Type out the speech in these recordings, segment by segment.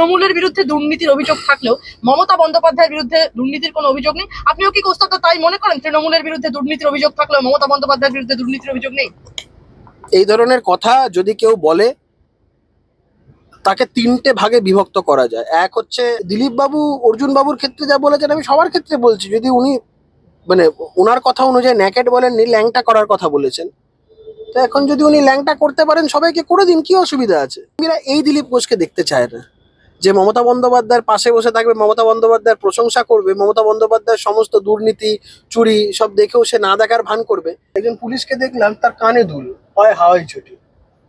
তৃণমূলের বিরুদ্ধে দুর্নীতির অভিযোগ থাকলেও মমতা বন্দ্যোপাধ্যায়ের বিরুদ্ধে দুর্নীতির কোনো অভিযোগ নেই। আপনিও কি কোস্তাতে তাই মনে করেন? তৃণমূলের বিরুদ্ধে দুর্নীতির অভিযোগ থাকলেও মমতা বন্দ্যোপাধ্যায়ের বিরুদ্ধে দুর্নীতির অভিযোগ নেই? এই ধরনের কথা যদি কেউ বলে, তাকে তিনটে ভাগে বিভক্ত করা যায়। এক হচ্ছে দিলীপ বাবু অর্জুন বাবুর ক্ষেত্রে যা বলেছেন আমি সবার ক্ষেত্রে বলছি। যদি উনি মানে ওনার কথা অনুযায়ী ন্যাকেট বলেননি ল্যাংটা করার কথা বলেছেন, তো এখন যদি উনি ল্যাংটা করতে পারেন, সবাইকে করে দিন, কি অসুবিধা আছে? এই দিলীপ ঘোষকে দেখতে চায় না। যে মমতা বন্দ্যোপাধ্যায়ের পাশে বসে থাকবে মমতা বন্দ্যোপাধ্যায়ের প্রশংসা করবে মমতা বন্দ্যোপাধ্যায়ের সমস্ত দুর্নীতি চুরি সব দেখেও সে না দেখার ভান করবে। একজন পুলিশকে দেখলাম তার কানে দুল হয় হাওয়াই ছুটি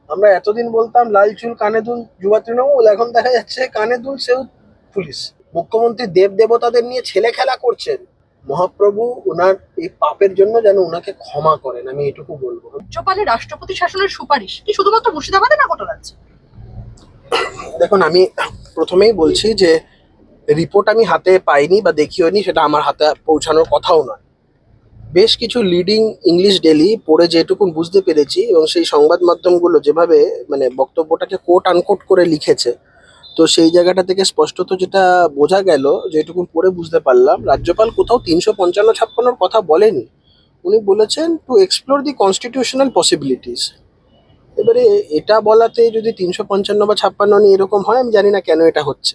আমরা এতদিন বলতাম লাল চুল কানে দুল যুবা তৃণমূল এখন দেখা যাচ্ছে কানে দুল সেও পুলিশ। মুখ্যমন্ত্রী দেব দেবতাদের নিয়ে ছেলে খেলা করছেন। মহাপ্রভু ওনার এই পাপের জন্য যেন ওনাকে ক্ষমা করেন আমি এটুকু বলব। রাজ্যপালের রাষ্ট্রপতি শাসনের সুপারিশ কি শুধুমাত্র মুর্শিদাবাদে না রাজ্যে দেখুন, আমি প্রথমেই বলছি যে রিপোর্ট আমি হাতে পাইনি বা দেখিওনি, সেটা আমার হাতে পৌঁছানোর কথাও নয়। বেশ কিছু লিডিং ইংলিশ ডেলি পড়ে যেটুকুন বুঝতে পেরেছি এবং সেই সংবাদ মাধ্যমগুলো যেভাবে মানে বক্তব্যটাকে কোট আনকোট করে লিখেছে, তো সেই জায়গাটা থেকে স্পষ্টত যেটা বোঝা গেল যেটুকুন পড়ে বুঝতে পারলাম, রাজ্যপাল কোথাও তিনশো পঞ্চান্ন ছাপ্পান্নর কথা বলেনি উনি বলেছেন to explore the constitutional possibilities এবারে এটা বলাতে যদি তিনশো পঞ্চান্ন বা ছাপ্পান্ন নিয়ে এরকম হয়, আমি জানি না কেন এটা হচ্ছে।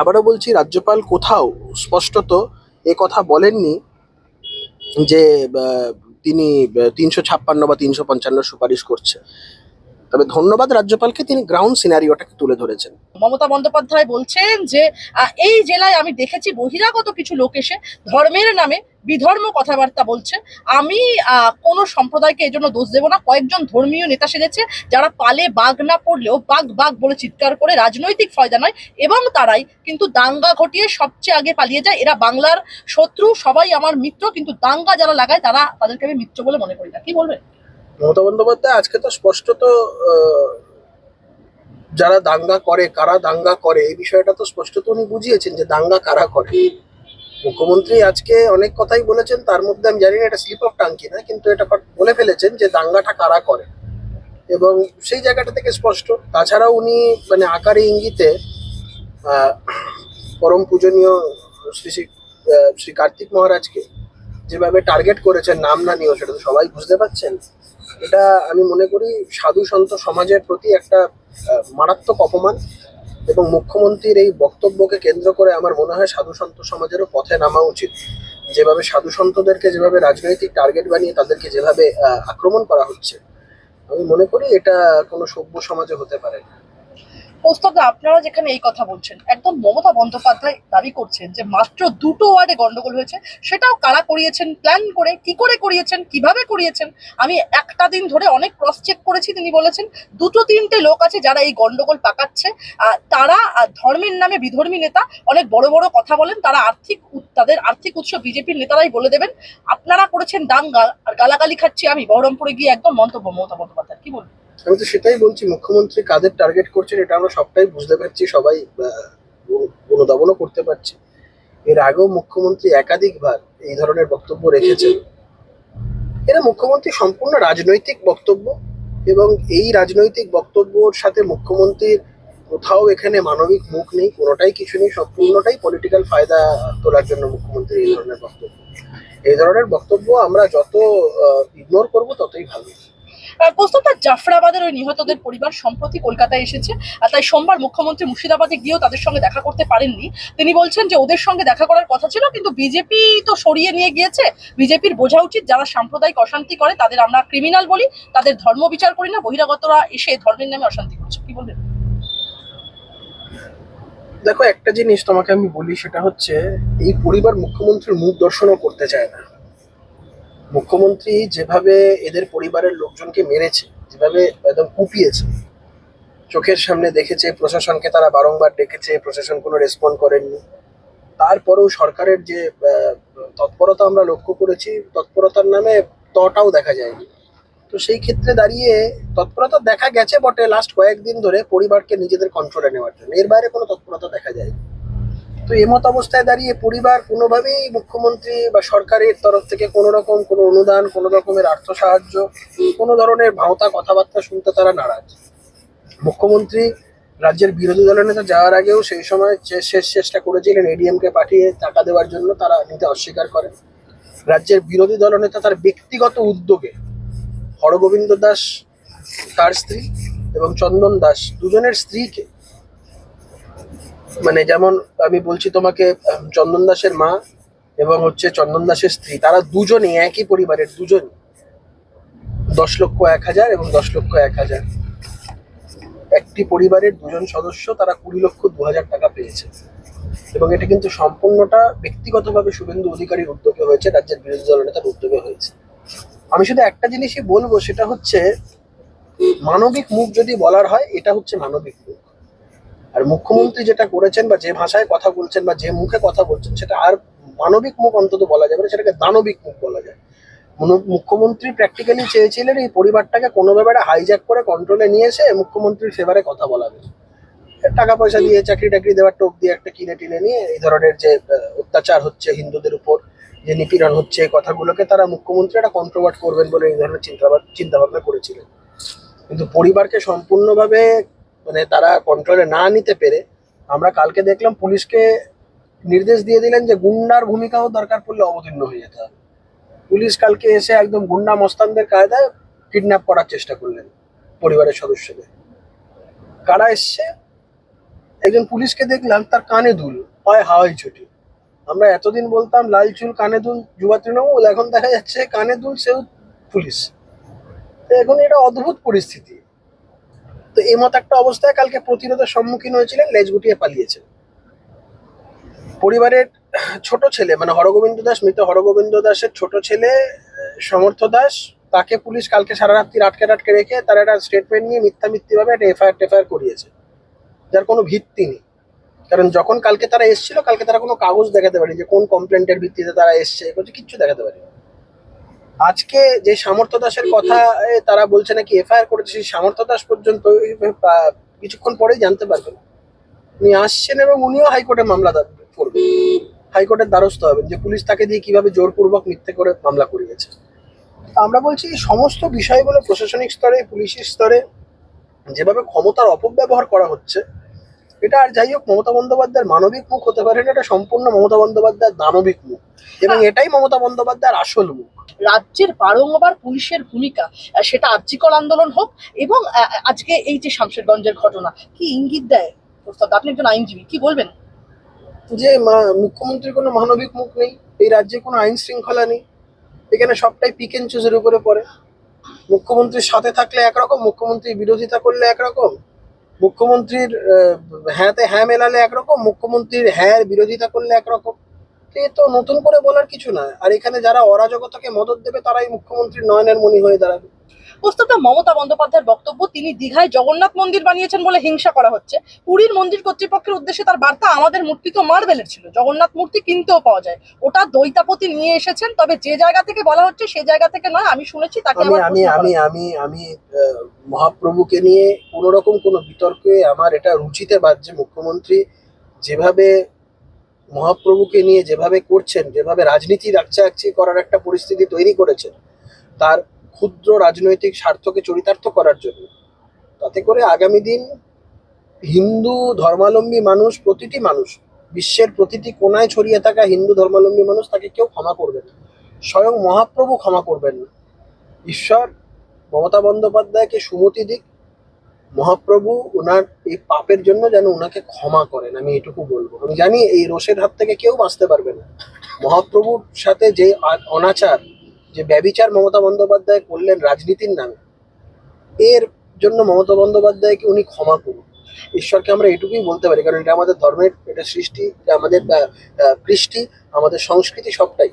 আবারও বলছি, রাজ্যপাল কোথাও স্পষ্টত এ কথা বলেননি যে তিনি তিনশো ছাপ্পান্ন বা তিনশো পঞ্চান্ন সুপারিশ করছে। তবে ধন্যবাদ রাজ্যপালকে, তিনি গ্রাউন্ড সিনারিওটাকে তুলে ধরেছেন। মমতা বন্দ্যোপাধ্যায় বলছেন যে এই জেলায় আমি দেখেছি বহিরাগত কিছু লোক এসে ধর্মের নামে বিধর্ম কথাবার্তা বলছে। আমি কোনো সম্প্রদায়কে এই জন্য দোষ দেবো না। কয়েকজন ধর্মীয় নেতা সেজেছে, যারা পালে বাঘ না পড়লেও বাঘ বাঘ বলে চিৎকার করে রাজনৈতিক ফয়দা নয় এবং তারাই কিন্তু দাঙ্গা ঘটিয়ে সবচেয়ে আগে পালিয়ে যায়। এরা বাংলার শত্রু, সবাই আমার মিত্র, কিন্তু দাঙ্গা যারা লাগায় তারা তাদেরকে আমি মিত্র বলে মনে করি না। কি বলবেন? মমতা বন্দ্যোপাধ্যায় আজকে তো স্পষ্টত যারা দাঙ্গা করে, কারা দাঙ্গা করে, এই বিষয়টা তো স্পষ্টত উনি বুঝিয়েছেন যে দাঙ্গা কারা করে। মুখ্যমন্ত্রী আজকে অনেক কথাই বলেছেন, তার মধ্যে আমি জানি না, এটা স্লিপ অফ টাং কিনা, কিন্তু এটা বলে ফেলেছেন যে দাঙ্গাটা কারা করে। এবং সেই জায়গাটা থেকে স্পষ্ট। তাছাড়াও উনি মানে আকারে ইঙ্গিতে পরম পূজনীয় শ্রী শ্রী শ্রী কার্তিক মহারাজকে যেভাবে টার্গেট করেছেন, নাম না নিয়েও, সেটা তো সবাই বুঝতে পারছেন। এটা আমি মনে করি সাধু সন্ত সমাজের প্রতি একটা মারাত্মক অপমান এবং মুখ্যমন্ত্রীর এই বক্তব্যকে কেন্দ্র করে আমার মনে হয় সাধু সন্ত সমাজেরও পথে নামা উচিত। যেভাবে সাধু সন্তদেরকে যেভাবে রাজনৈতিক টার্গেট বানিয়ে তাদেরকে যেভাবে আক্রমণ করা হচ্ছে, আমি মনে করি এটা কোনো সভ্য সমাজে হতে পারে না। প্রস্তাবে আপনারা যেখানে এই কথা বলছেন, একদম মমতা বন্দ্যোপাধ্যায় দাবি করছেন যে মাত্র দুটো ওয়ার্ডে গন্ডগোল হয়েছে, সেটাও কারা করিয়েছেন প্ল্যান করে কি করে করিয়েছেন, কীভাবে করিয়েছেন, আমি একটা দিন ধরে অনেক ক্রস চেক করেছি, তিনি বলেছেন, দুটো তিনটে লোক আছে যারা এই গন্ডগোল পাকাচ্ছে তারা ধর্মের নামে বিধর্মী নেতা, অনেক বড় বড় কথা বলেন, তারা আর্থিক তাদের আর্থিক উৎস বিজেপির নেতারাই বলে দেবেন, আপনারা করেছেন দাঙ্গা, আর গালাগালি খাচ্ছি আমি, বহরমপুরে গিয়ে একদম মন্তব্য মমতা বন্দ্যোপাধ্যায় কি বলবেন? আমি তো সেটাই বলছি, মুখ্যমন্ত্রী কাদের টার্গেট করছেন এটা আমরা সবটাই বুঝতে পারছি, সবাই অনুধাবনও করতে পারছি। এর আগেও মুখ্যমন্ত্রী একাধিকবার এই ধরনের বক্তব্য রেখেছেন। এরা মুখ্যমন্ত্রী সম্পূর্ণ রাজনৈতিক বক্তব্য এবং এই রাজনৈতিক বক্তব্যর সাথে মুখ্যমন্ত্রীর কোথাও এখানে মানবিক মুখ নেই, কোনোটাই কিছু নেই, সম্পূর্ণটাই পলিটিক্যাল ফায়দা তোলার জন্য মুখ্যমন্ত্রী এই ধরনের বক্তব্য। এই ধরনের বক্তব্য আমরা যত ইগনোর করব ততই ভালো। কোস্তার জাফরাবাদের ওই নিহতদের পরিবার সম্প্রতি কলকাতায় এসেছে, আর তাই সোমবার মুখ্যমন্ত্রী মুর্শিদাবাদে গিয়েও তাদের সঙ্গে দেখা করতে পারেননি। তিনি বলছেন যে ওদের সঙ্গে দেখা করার কথা ছিল, কিন্তু বিজেপি তো সরিয়ে নিয়ে গিয়েছে। বিজেপির বোঝা উচিত যারা সাম্প্রদায়িক অশান্তি করে, তাদের আমরা ক্রিমিনাল বলি, তাদের ধর্ম বিচার করি না, বহিরাগতরা এসে ধর্মের নামে অশান্তি করছে। কি বলবেন? দেখো, একটা জিনিস তোমাকে আমি বলি, সেটা হচ্ছে এই পরিবার মুখ্যমন্ত্রীর মুখ দর্শনও করতে চায় না। মুখ্যমন্ত্রী যেভাবে এদের পরিবারের লোকজনকে মেরেছে, যেভাবে একদম কুপিয়েছে, চোখের সামনে দেখেছে, প্রশাসনকে তারা বারংবার ডেকেছে প্রশাসন কোনো রেসপন্ড করেননি। তারপরেও সরকারের যে তৎপরতা আমরা লক্ষ্য করেছি, তৎপরতার নামে তটাও দেখা যায়নি। তো সেই ক্ষেত্রে দাঁড়িয়ে তৎপরতা দেখা গেছে বটে লাস্ট কয়েকদিন ধরে পরিবারকে নিজেদের কন্ট্রোলে নেওয়ার জন্য। এর বাইরে কোনো তৎপরতা দেখা যায় তো এমত অবস্থায় দাঁড়িয়ে পরিবার কোনোভাবেই মুখ্যমন্ত্রী বা সরকারের তরফ থেকে কোনো রকম কোনো অনুদান কোনো রকমের আর্থ সাহায্য কোনো ধরনের ভাওতা কথাবার্তা শুনতে তারা নারাজ। মুখ্যমন্ত্রী রাজ্যের বিরোধী দলের নেতা যাওয়ার আগেও সেই সময় শেষ চেষ্টা করেছিলেন এডিএমকে পাঠিয়ে টাকা দেওয়ার জন্য, তারা নিতে অস্বীকার করেন। রাজ্যের বিরোধী দলনেতা তার ব্যক্তিগত উদ্যোগে হরগোবিন্দ দাস, তার স্ত্রী এবং চন্দন দাস, দুজনের স্ত্রীকে মানে যেমন আমি বলছি তোমাকে চন্দন দাসের মা এবং হচ্ছে চন্দন দাসের স্ত্রী, তারা দুজনই, একই পরিবারের দুজনই। দশ লক্ষ এক হাজার এবং দশ লক্ষ এক হাজার। একটি পরিবারের দুজন সদস্য, তারা কুড়ি লক্ষ দু হাজার টাকা পেয়েছে। এবং এটা কিন্তু সম্পূর্ণটা ব্যক্তিগতভাবে শুভেন্দু অধিকারীর উদ্যোগে হয়েছে, রাজ্যের বিরোধী দলনেতার উদ্যোগে হয়েছে। আমি শুধু একটা জিনিসই বলব, সেটা হচ্ছে, মানবিক মুখ যদি বলার হয়, এটা হচ্ছে মানবিক মুখ। আর মুখ্যমন্ত্রী যেটা করেছেন বা যে ভাষায় কথা বলছেন বা যে মুখে কথা বলছেন, সেটা আর মানবিক মুখ অন্তত বলা যাবে না, সেটাকে দানবিক মুখ বলা যায়। মুখ্যমন্ত্রী প্র্যাকটিক্যালি চেয়েছিলেন এই পরিবারটাকে কোনো ব্যাপারে হাইজ্যাক করে কন্ট্রোলে নিয়ে এসে মুখ্যমন্ত্রীর ফেভারে কথা বলাবে টাকা পয়সা দিয়ে চাকরি টাকরি দেওয়ার টোপ দিয়ে একটা কিনে টিনে নিয়ে এই ধরনের যে অত্যাচার হচ্ছে হিন্দুদের উপর, যে নিপীড়ন হচ্ছে, এই কথাগুলোকে তারা মুখ্যমন্ত্রী একটা কন্ট্রোভার্ট করবেন বলে এই ধরনের চিন্তা চিন্তা ভাবনা করেছিলেন। কিন্তু পরিবারকে সম্পূর্ণভাবে মানে তারা কন্ট্রোলে না নিতে পেরে আমরা কালকে দেখলাম পুলিশকে নির্দেশ দিয়ে দিলেন যে গুন্ডার ভূমিকাও দরকার পড়লে অবতীর্ণ হয়ে যেতে হবে। পুলিশ কালকে এসে একদম গুন্ডা মস্তানদের কায়দায় কিডন্যাপ করার চেষ্টা করলেন পরিবারের সদস্যদের। কারা এসছে? একজন পুলিশকে দেখলাম, তার কানে দুল হয় হাওয়াই ছুটি। আমরা এতদিন বলতাম, লাল চুল, কানে দুল, যুবা তৃণমূল, এখন দেখা যাচ্ছে কানে দুল, সেও পুলিশ। এখন এটা অদ্ভুত পরিস্থিতি। তো এই মত একটা অবস্থায় কালকে প্রতিরোধের সম্মুখীন হয়েছিলেন, লেজ গুটিয়ে পালিয়েছেন। পরিবারের ছোট ছেলে মানে হরগোবিন্দ দাস, মৃত হরগোবিন্দ দাসের ছোট ছেলে সমর্থ দাস, তাকে পুলিশ কালকে সারা রাত্রি আটকে আটকে রেখে তার একটা স্টেটমেন্ট নিয়ে মিথ্যা মিথ্যিভাবে একটা এফআইআর টেফআইআর করিয়েছে। যার কোনো ভিত্তি নেই। কারণ যখন কালকে তারা এসেছিল, কালকে তারা কোনো কাগজ দেখাতে পারেনি যে কোন কমপ্লেন্টের ভিত্তিতে তারা এসছে কিচ্ছু দেখাতে পারেনি। আজকে যে সামর্থ্য দাসের কথা তারা বলছে নাকি এফআইআর করেছে সেই সামর্থ্য দাস পর্যন্ত কিছুক্ষণ পরেই জানতে পারবেন। উনি আসছেন এবং উনিও হাইকোর্টে মামলা করবেন। হাইকোর্টের দ্বারস্থ হবেন যে পুলিশ তাকে দিয়ে কীভাবে জোরপূর্বক মিথ্যে করে মামলা করিয়েছে। তা আমরা বলছি এই সমস্ত বিষয়গুলো প্রশাসনিক স্তরে পুলিশের স্তরে যেভাবে ক্ষমতার অপব্যবহার করা হচ্ছে এটা আর যাই হোক মমতা বন্দ্যোপাধ্যায়ের মানবিক মুখ হতে পারে না এটা সম্পূর্ণ মমতা বন্দ্যোপাধ্যায়ের দানবিক মুখ। এবং এটাই মমতা বন্দ্যোপাধ্যায়ের আসল মুখ। রাজ্যের বারংবার পুলিশের ভূমিকা সেটা আর্যিকর আন্দোলন হোক এবং আজকে এই যে শামশেরগঞ্জের ঘটনা কি ইঙ্গিত দেয়? প্রস্তাব আপনি একজন আইনজীবী কি বলবেন? যে মুখ্যমন্ত্রীর কোনো মানবিক মুখ নেই এই রাজ্যে কোনো আইন শৃঙ্খলা নেই এখানে সবটাই পিক এন্ড চুজের উপরে পড়ে। মুখ্যমন্ত্রীর সাথে থাকলে একরকম মুখ্যমন্ত্রীর বিরোধিতা করলে একরকম। মুখ্যমন্ত্রীর হ্যাঁতে হ্যাঁ মেলালে একরকম, মুখ্যমন্ত্রীর হ্যাঁ বিরোধিতা করলে একরকম। এ তো নতুন করে বলার কিছু না। আর এখানে যারা অরাজকতাকে মদত দেবে, তারাই মুখ্যমন্ত্রীর নয়নের মনি হয়ে দাঁড়াবে। প্রস্তাবটা মমতা বন্দ্যোপাধ্যায়ের বক্তব্য তিনি দীঘায় জগন্নাথ মন্দির বানিয়েছেন বলে হিংসা করা হচ্ছে। পুরীর মন্দির কর্তৃপক্ষের উদ্দেশ্যে তার বার্তা আমাদের মূর্তি তো মার্বেলের ছিল। জগন্নাথ মূর্তি কিনতেও পাওয়া যায়। ওটা দৈতাপতি নিয়ে এসেছেন তবে যে জায়গা থেকে বলা হচ্ছে সে জায়গা থেকে নয় আমি শুনেছি তাকে আমি আমি আমি আমি মহাপ্রভুকে নিয়ে কোনো রকম কোনো বিতর্কে আমার এটা রুচিতে বাজছে। মুখ্যমন্ত্রী যেভাবে মহাপ্রভুকে নিয়ে যেভাবে করছেন যেভাবে রাজনীতি রাকচাকচি করার একটা পরিস্থিতি তৈরি করেছেন তার ক্ষুদ্র রাজনৈতিক স্বার্থকে চরিতার্থ করার জন্য। তাতে করে আগামী দিন হিন্দু ধর্মাবলম্বী মানুষ, প্রতিটি মানুষ, বিশ্বের প্রতিটি কোনায় ছড়িয়ে থাকা হিন্দু ধর্মাবলম্বী মানুষ তাকে কেউ ক্ষমা করবে না। স্বয়ং মহাপ্রভু ক্ষমা করবেন না। ঈশ্বর মমতা বন্দ্যোপাধ্যায়কে সুমতি দিক। মহাপ্রভু ওনার এই পাপের জন্য যেন ওনাকে ক্ষমা করেন, আমি এটুকু বলব। আমি জানি এই রোষের হাত থেকে কেউ বাঁচতে পারবে না। মহাপ্রভুর সাথে যে অনাচার যে ব্যবিচার মমতা বন্দ্যোপাধ্যায় করলেন রাজনীতির নামে এর জন্য মমতা বন্দ্যোপাধ্যায়কে উনি ক্ষমা করুন। ঈশ্বরকে আমরা এটুকুই বলতে পারি কারণ এটা আমাদের ধর্মের এটা সৃষ্টি আমাদের কৃষ্টি আমাদের সংস্কৃতি সবটাই।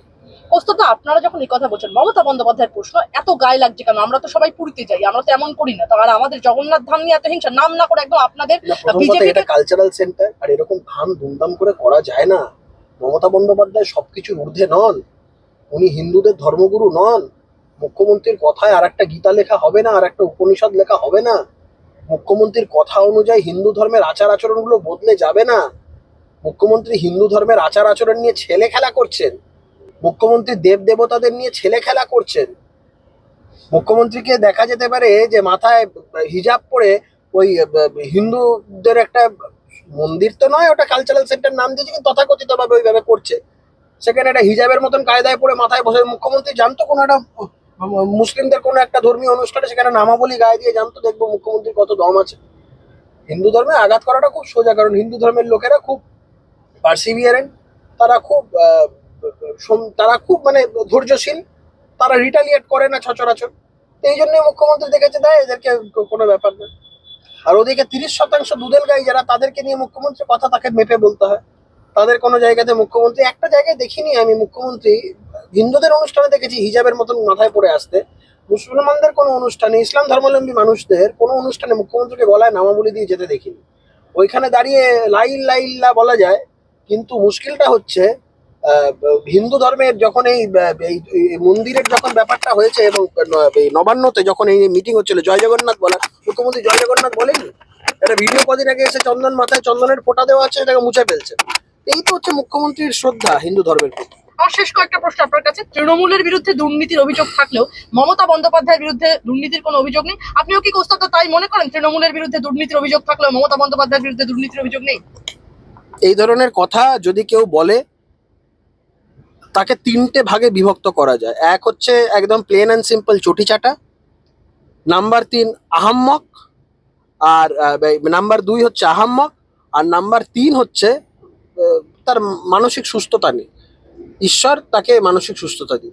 প্রস্তুত আপনারা যখন এই কথা বলছেন মমতা বন্দ্যোপাধ্যায়ের প্রশ্ন এত গায়ে লাগছে কেন? আমরা তো সবাই পুরীতে যাই আমরা তো এমন করি না। তাহলে আমাদের জগন্নাথ ধাম নিয়ে এত হিংসা নাম না করে একদম আপনাদের এটা কালচারাল সেন্টার আর এরকম ধাম ধুমধাম করে করা যায় না। মমতা বন্দ্যোপাধ্যায় সবকিছুর ঊর্ধ্বে নন। উনি হিন্দুদের ধর্মগুরু নন। মুখ্যমন্ত্রীর কথায় আর একটা গীতা লেখা হবে না আর একটা উপনিষদ লেখা হবে না। মুখ্যমন্ত্রীর কথা অনুযায়ী হিন্দু ধর্মের আচার আচরণগুলো বদলে যাবে না। মুখ্যমন্ত্রী হিন্দু ধর্মের আচার আচরণ নিয়ে ছেলে খেলা করছেন। মুখ্যমন্ত্রী দেব দেবতাদের নিয়ে ছেলে খেলা করছেন। মুখ্যমন্ত্রীকে দেখা যেতে পারে যে মাথায় হিজাব পরে ওই হিন্দুদের একটা মন্দির তো নয়, ওটা কালচারাল সেন্টার নাম দিয়েছে, কিন্তু তথাকথিত ভাবে ওইভাবে করছে। সেখানে একটা হিজাবের মতন কায়দায় পড়ে মাথায় বসে মুখ্যমন্ত্রী, জানতো কোনো একটা মুসলিমদের কোনো একটা ধর্মীয় অনুষ্ঠানে সেখানে নামাবলী গায়ে দিয়ে জানতো, দেখব মুখ্যমন্ত্রীর কত দম আছে। হিন্দু ধর্মে আঘাত করাটা খুব সোজা, কারণ হিন্দু ধর্মের লোকেরা খুব পার্সিভিয়ারেন্ট তারা খুব তারা খুব মানে ধৈর্যশীল, তারা রিটালিয়েট করে না সচরাচর। এই জন্য মুখ্যমন্ত্রী দেখেছে দেয় এদেরকে কোনো ব্যাপার না। আর ওদিকে তিরিশ শতাংশ দুধেল গাই যারা, তাদেরকে নিয়ে মুখ্যমন্ত্রী কথা তাকে মেপে বলতে হয়। তাদের কোনো জায়গাতে মুখ্যমন্ত্রী, একটা জায়গায় দেখিনি আমি মুখ্যমন্ত্রী, হিন্দুদের অনুষ্ঠানে দেখেছি, হিজাবের মতন মাথায় পড়ে আসতে। মুসলমানদের কোনো অনুষ্ঠানে, ইসলাম ধর্মাবলম্বী মানুষদের কোনো অনুষ্ঠানে মুখ্যমন্ত্রীকে গলায় নামাবলি দিয়ে যেতে দেখিনি। ওইখানে দাঁড়িয়ে লাইল লাইল্লা বলা যায়, কিন্তু মুশকিলটা হচ্ছে হিন্দু ধর্মের যখন এই মন্দিরের যখন ব্যাপারটা হয়েছে এবং নবান্নতে যখন এই মিটিং হচ্ছিল, জয় জগন্নাথ বলা, মুখ্যমন্ত্রী জয় জগন্নাথ বলেনি? একটা ভিডিও কদিন আগে এসে চন্দন মাথায় চন্দনের ফোঁটা দেওয়া আছে, এটাকে মুছে ফেলছে। এই তো হচ্ছে মুখ্যমন্ত্রীর শ্রদ্ধা হিন্দু ধর্মের প্রতি। শেষ কয়েকটা প্রশ্ন আপনার কাছে। তৃণমূলের বিরুদ্ধে দুর্নীতির অভিযোগ থাকলেও মমতা বন্দ্যোপাধ্যায়ের বিরুদ্ধে দুর্নীতির কোনো অভিযোগ নেই। আপনিও কি কোস্তাত তাই মনে করেন তৃণমূলের বিরুদ্ধে দুর্নীতির অভিযোগ থাকলেও মমতা বন্দ্যোপাধ্যায়ের বিরুদ্ধে দুর্নীতির অভিযোগ নেই? এই ধরনের কথা যদি কেউ বলে তাকে তিনটে ভাগে বিভক্ত করা যায়। এক হচ্ছে একদম প্লেন অ্যান্ড সিম্পল চটি চাটা নাম্বার তিন আহাম্মক আর নাম্বার দুই হচ্ছে আহাম্মক আর নাম্বার তিন হচ্ছে তার মানসিক সুস্থতা নেই। ঈশ্বর তাকে মানসিক সুস্থতা দিন।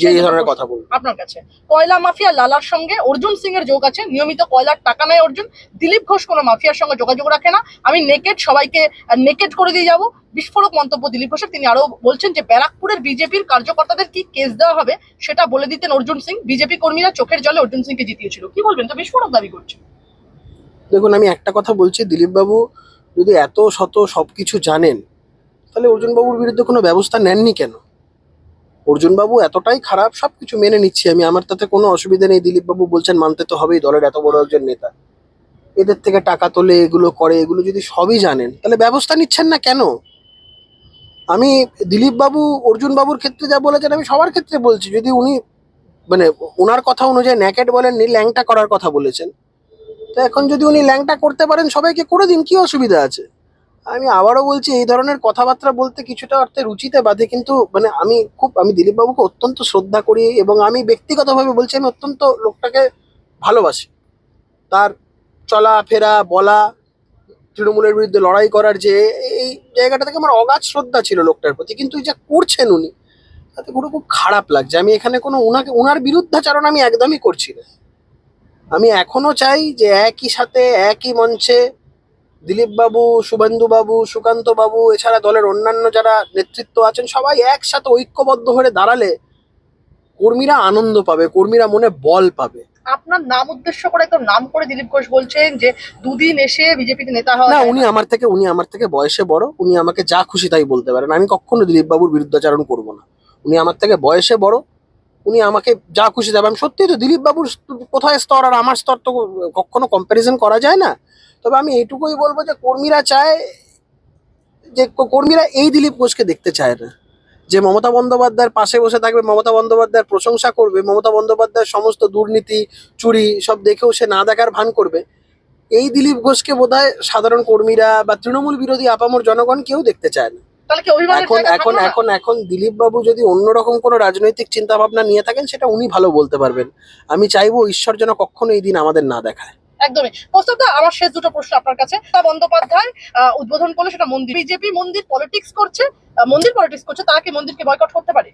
যে ধরনের কথা বলবে আপনার কাছে। কয়লা মাফিয়া লালার সঙ্গে অর্জুন সিং এর যোগ আছে। নিয়মিত কয়লার টাকা নেয় অর্জুন। দিলীপ ঘোষ কোনো মাফিয়ার সঙ্গে যোগাযোগ রাখে না। আমি নেকেট সবাইকে নেকেট করে দিয়ে যাব। বিস্ফোরক মন্তব্য দিলীপ ঘোষের। তিনি আরও বলছেন যে ব্যারাকপুরের বিজেপির কার্যকর্তাদের কি কেস দেওয়া হবে সেটা বলে দিতেন অর্জুন সিং। বিজেপি কর্মীরা চোখের জলে অর্জুন সিংকে জিতিয়েছিল। কি বলবেন? তো বিস্ফোরক দাবি করছে দেখুন আমি একটা কথা বলছি। দিলীপ দিলীপবাবু যদি এত শত সব কিছু জানেন, তাহলে অর্জুনবাবুর বিরুদ্ধে কোনো ব্যবস্থা নেননি কেন? অর্জুনবাবু এতটাই খারাপ সব কিছু মেনে নিচ্ছি আমি। আমার তাতে কোনো অসুবিধা নেই। দিলীপবাবু বলছেন, মানতে তো হবেই দলের এত বড় একজন নেতা। এদের থেকে টাকা তোলে, এগুলো করে, এগুলো যদি সবই জানেন, তাহলে ব্যবস্থা নিচ্ছেন না কেন? আমি দিলীপবাবু, অর্জুনবাবুর ক্ষেত্রে যা বলেছেন, আমি সবার ক্ষেত্রে বলছি। যদি উনি মানে ওনার কথা অনুযায়ী ন্যাকেট বলেননি, ল্যাংটা করার কথা বলেছেন তো এখন যদি উনি ল্যাংটা করতে পারেন, সবাইকে করে দিন, কি অসুবিধা আছে? আমি আবারও বলছি, এই ধরনের কথাবার্তা বলতে কিছুটা অর্থে রুচিতে বাধে, কিন্তু মানে আমি খুব, আমি দিলীপবাবুকে অত্যন্ত শ্রদ্ধা করি এবং আমি ব্যক্তিগতভাবে বলছি, আমি অত্যন্ত লোকটাকে ভালোবাসি। তার চলাফেরা বলা, তৃণমূলের বিরুদ্ধে লড়াই করার যে এই জায়গাটা থেকে আমার অগাধ শ্রদ্ধা ছিল লোকটার প্রতি, কিন্তু এই যা করছেন উনি, তাতে পুরো খুব খারাপ লাগছে। আমি এখানে কোনো উনাকে, উনার বিরুদ্ধাচারণ আমি একদমই করছি না। আমি এখনও চাই যে একই সাথে একই মঞ্চে দিলীপ বাবু শুভেন্দু বাবু সুকান্ত বাবু এছাড়া দলের অন্যান্য যারা নেতৃত্ব আছেন সবাই একসাথে ঐক্যবদ্ধ হয়ে দাঁড়ালে কর্মীরা আনন্দ পাবে কর্মীরা মনে বল পাবে। আপনার নাম উদ্দেশ্য করে একদম নাম করে দিলীপ ঘোষ বলছেন যে দুদিন এসে বিজেপিতে নেতা হওয়া না উনি আমার থেকে উনি আমার থেকে বয়সে বড় উনি আমাকে যা খুশি তাই বলতে পারেন। আমি কখনো দিলীপ বাবুর বিরুদ্ধাচারণ করব না। উনি আমার থেকে বয়সে বড় উনি আমাকে যা খুশি দেবে। আমি সত্যি তো দিলীপ বাবুর কোথায় স্তর আর আমার স্তর তো কখনো কম্প্যারিজন করা যায় না। তবে আমি এইটুকুই বলব যে কর্মীরা চায় যে কর্মীরা এই দিলীপ ঘোষকে দেখতে চায় না। যে মমতা বন্দ্যোপাধ্যায়ের পাশে বসে থাকবে, মমতা বন্দ্যোপাধ্যায়ের প্রশংসা করবে, মমতা বন্দ্যোপাধ্যায়ের সমস্ত দুর্নীতি, চুরি সব দেখেও সে না দেখার ভান করবে। এই দিলীপ ঘোষকে বোধহয় সাধারণ কর্মীরা বা তৃণমূল বিরোধী আপামর জনগণ কেউ দেখতে চায় না। তাহলে কি অভিমানের এখন এখন এখন এখন দিলীপ বাবু যদি অন্যরকম কোনো রাজনৈতিক চিন্তা ভাবনা নিয়ে থাকেন সেটা উনি ভালো বলতে পারবেন। আমি চাইব ঈশ্বর যেন কখনো এই দিন আমাদের না দেখায়। একদমই। প্রস্তাবটা আমার শেষ দুটো প্রশ্ন আপনার কাছে। মমতা বন্দ্যোপাধ্যায় উদ্বোধন করল সেটা মন্দির। বিজেপি মন্দির পলিটিক্স করছে মন্দির পলিটিক্স করছে তারা কি মন্দিরকে বয়কট করতে পারে?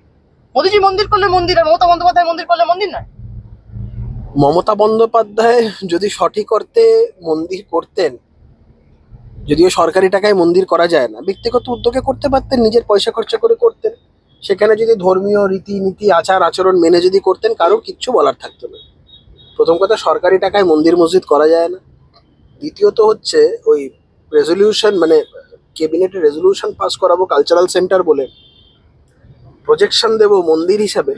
মোদীজি মন্দির করলে মন্দির আর মমতা বন্দ্যোপাধ্যায় মন্দির করলে মন্দির নয়। মমতা বন্দ্যোপাধ্যায় যদি সঠিক অর্থে মন্দির করতেন যদিও সরকারি টাকায় মন্দির করা যায় না, ব্যক্তিগত উদ্যোগে করতে পারতেন, নিজের পয়সা খরচা করে করতেন। সেখানে যদি ধর্মীয় রীতিনীতি, আচার, আচরণ মেনে যদি করতেন কারোর কিচ্ছু বলার থাকতো না। প্রথম কথা, সরকারি টাকায় মন্দির মসজিদ করা যায় না। দ্বিতীয়ত হচ্ছে, ওই রেজলিউশন মানে ক্যাবিনেটে রেজলিউশন পাস করাবো কালচারাল সেন্টার বলে। প্রজেকশন দেব মন্দির হিসাবে।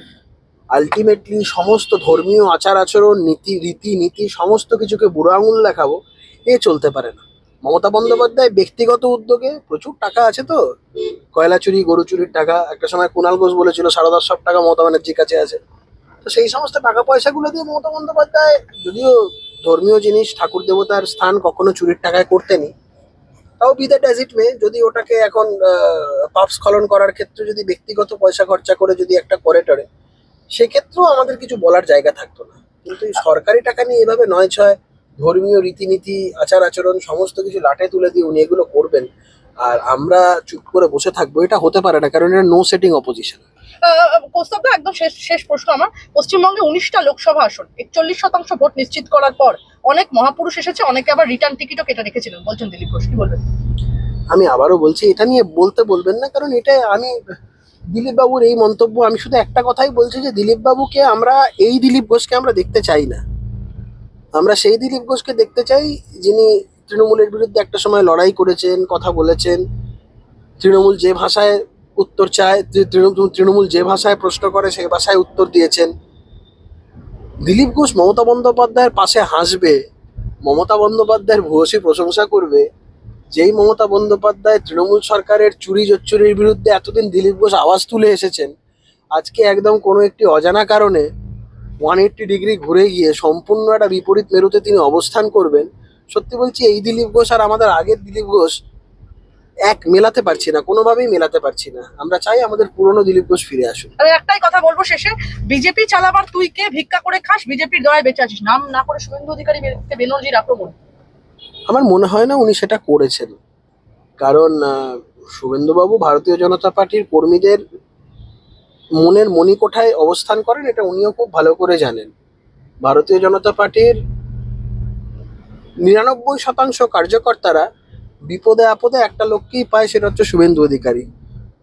আলটিমেটলি সমস্ত ধর্মীয় আচার, আচরণ, নীতি রীতি নীতি সমস্ত কিছুকে বুড়ো আঙুল দেখাবো, এ চলতে পারে না। মমতা বন্দ্যোপাধ্যায় ব্যক্তিগত উদ্যোগে প্রচুর টাকা আছে তো? কয়লা চুরি, গরু চুরির টাকা, একটা সময় কুণাল ঘোষ বলেছিল সাড়ে দশ সব টাকা মমতা ব্যানার্জির কাছে আছে। তো সেই সমস্ত টাকা পয়সাগুলো দিয়ে মমতা বন্দ্যোপাধ্যায় যদিও ধর্মীয় জিনিস, ঠাকুর দেবতার স্থান কখনো চুরির টাকায় করতেনি, তাও be that as it may যদি ওটাকে এখন পাপ স্খলন করার ক্ষেত্রে যদি ব্যক্তিগত পয়সা খরচা করে যদি একটা করে টরে, সেক্ষেত্রেও আমাদের কিছু বলার জায়গা থাকতো না। কিন্তু সরকারি টাকা নিয়ে এভাবে নয় ছয় ধর্মীয় রীতিনীতি আচার আচরণ সমস্ত কিছু লাটে তুলে দিয়ে উনি এগুলো করবেন। আর আমরা চুপ করে বসে থাকব এটা হতে পারে না কারণ এটা নো সেটিং অপোজিশন কৌস্তবদা একদম শেষ শেষ প্রশ্ন আমার। পশ্চিমবঙ্গে উনিশটা লোকসভা আসন একচল্লিশ শতাংশ ভোট নিশ্চিত করার পর অনেক মহাপুরুষ এসেছে অনেকে আবার রিটার্ন টিকিটও কেটে রেখেছিলেন। বলছেন দিলীপ ঘোষ কি বলবেন? আমি আবারও বলছি এটা নিয়ে বলতে বলবেন না কারণ এটা আমি দিলীপ বাবুর এই মন্তব্য আমি শুধু একটা কথাই বলছি যে দিলীপ বাবুকে আমরা এই দিলীপ ঘোষকে আমরা দেখতে চাই না। আমরা সেই দিলীপ ঘোষকে দেখতে চাই, যিনি তৃণমূলের বিরুদ্ধে একটা সময় লড়াই করেছেন, কথা বলেছেন। তৃণমূল যে ভাষায় উত্তর চায় তৃণমূল যে ভাষায় প্রশ্ন করে, সেই ভাষায় উত্তর দিয়েছেন। দিলীপ ঘোষ মমতা বন্দ্যোপাধ্যায়ের পাশে হাসবে, মমতা বন্দ্যোপাধ্যায়ের ভূয়সী প্রশংসা করবে। যেই মমতা বন্দ্যোপাধ্যায় তৃণমূল সরকারের চুরি জচ্চুরির বিরুদ্ধে এতদিন দিলীপ ঘোষ আওয়াজ তুলে এসেছেন, আজকে একদম কোনো একটি অজানা কারণে ওয়ান এইট্টি ডিগ্রি ঘুরে গিয়ে সম্পূর্ণ একটা বিপরীত মেরুতে তিনি অবস্থান করবেন। সত্যি বলছি এই দিলীপ ঘোষ আর আমাদের আগের দিলীপ ঘোষ এক মেলাতে পারছি না কোনোভাবেই মেলাতে পারছি না। আমরা চাই আমাদের পুরনো দিলীপ ঘোষ ফিরে আসুন আমি একটাই কথা বলব শেষে বিজেপি চালাবার তুই কে ভিক্ষা করে খাস? বিজেপির দয়ায় বেঁচে আছিস। নাম না করে শুভেন্দু অধিকারী বেনর্জির আক্রমণ। আমার মনে হয় না উনি সেটা করেছেন। কারণ শুভেন্দুবাবু ভারতীয় জনতা পার্টির কর্মীদের মনের মণিকোঠায় অবস্থান করেন, এটা উনিও খুব ভালো করে জানেন। ভারতীয় জনতা পার্টির নিরানব্বই শতাংশ কার্যকর্তারা বিপদে আপদে একটা লোককেই পায়, সেটা হচ্ছে শুভেন্দু অধিকারী।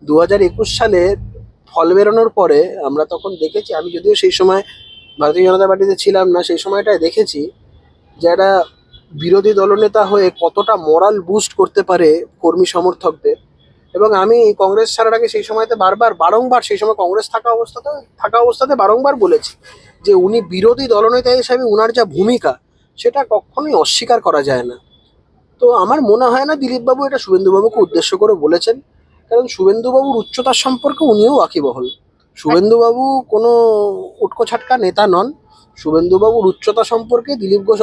দু হাজার একুশ সালে ফল বেরোনোর পরে আমরা তখন দেখেছি, আমি যদিও সেই সময় ভারতীয় জনতা পার্টিতে ছিলাম না, সেই সময়টায় দেখেছি যারা বিরোধী দলনেতা হয়ে কতটা মোরাল বুস্ট করতে পারে কর্মী সমর্থকদের। এবং আমি কংগ্রেস ছাড়ার আগে সেই সময়তে বারবার, বারংবার সেই সময় কংগ্রেস থাকা অবস্থাতে থাকা অবস্থাতে বারংবার বলেছি যে উনি বিরোধী দলনেতা হিসাবে উনার যা ভূমিকা, সেটা কখনোই অস্বীকার করা যায় না। তো আমার মনে হয় না দিলীপবাবু এটা শুভেন্দুবাবুকে উদ্দেশ্য করে বলেছেন, কারণ শুভেন্দুবাবুর উচ্চতার সম্পর্কে উনিও ওয়াকিবহল। শুভেন্দুবাবু কোনো উটকো ছাটকা নেতা নন, শুভেন্দুবাবুর উচ্চতা সম্পর্কে দিলীপ ঘোষ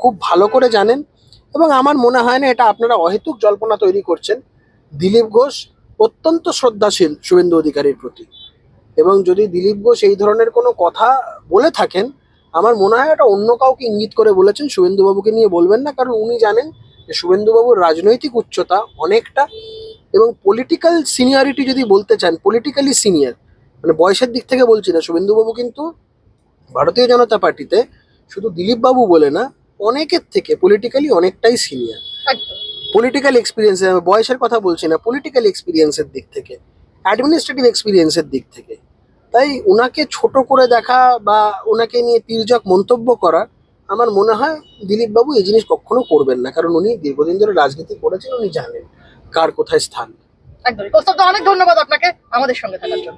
খুব ভালো করে জানেন এবং আমার মনে হয় না এটা আপনারা অহেতুক জল্পনা তৈরি করছেন। দিলীপ ঘোষ অত্যন্ত শ্রদ্ধাশীল শুভেন্দু অধিকারীর প্রতি। এবং যদি দিলীপ ঘোষ এই ধরনের কোনো কথা বলে থাকেন, আমার মনে হয় এটা অন্য কাউকে ইঙ্গিত করে বলেছেন, শুভেন্দুবাবুকে নিয়ে বলবেন না, কারণ উনি জানেন যে শুভেন্দুবাবুর রাজনৈতিক উচ্চতা অনেকটা এবং পলিটিক্যাল সিনিয়রিটি যদি বলতে চান পলিটিক্যালি সিনিয়র মানে বয়সের দিক থেকে বলছি না, শুভেন্দুবাবু কিন্তু ভারতীয় জনতা পার্টিতে শুধু দিলীপবাবু বলে না, অনেকের থেকে পলিটিক্যালি অনেকটাই সিনিয়র একদম পলিটিক্যাল এক্সপিরিয়েন্স বয়সের কথা বলছি না পলিটিক্যাল এক্সপিরিয়েন্সের দিক থেকে অ্যাডমিনিস্ট্রেটিভ এক্সপিরিয়েন্সের দিক থেকে। তাই ওনাকে ছোট করে দেখা বা ওনাকে নিয়ে তির্যক মন্তব্য করা, আমার মনে হয় দিলীপবাবু এই জিনিস কখনো করবেন না, কারণ উনি দীর্ঘদিন ধরে রাজনীতি করেছেন, উনি জানেন কার কোথায় স্থান। একদমই। অনেক ধন্যবাদ আপনাকে আমাদের সঙ্গে থাকার জন্য।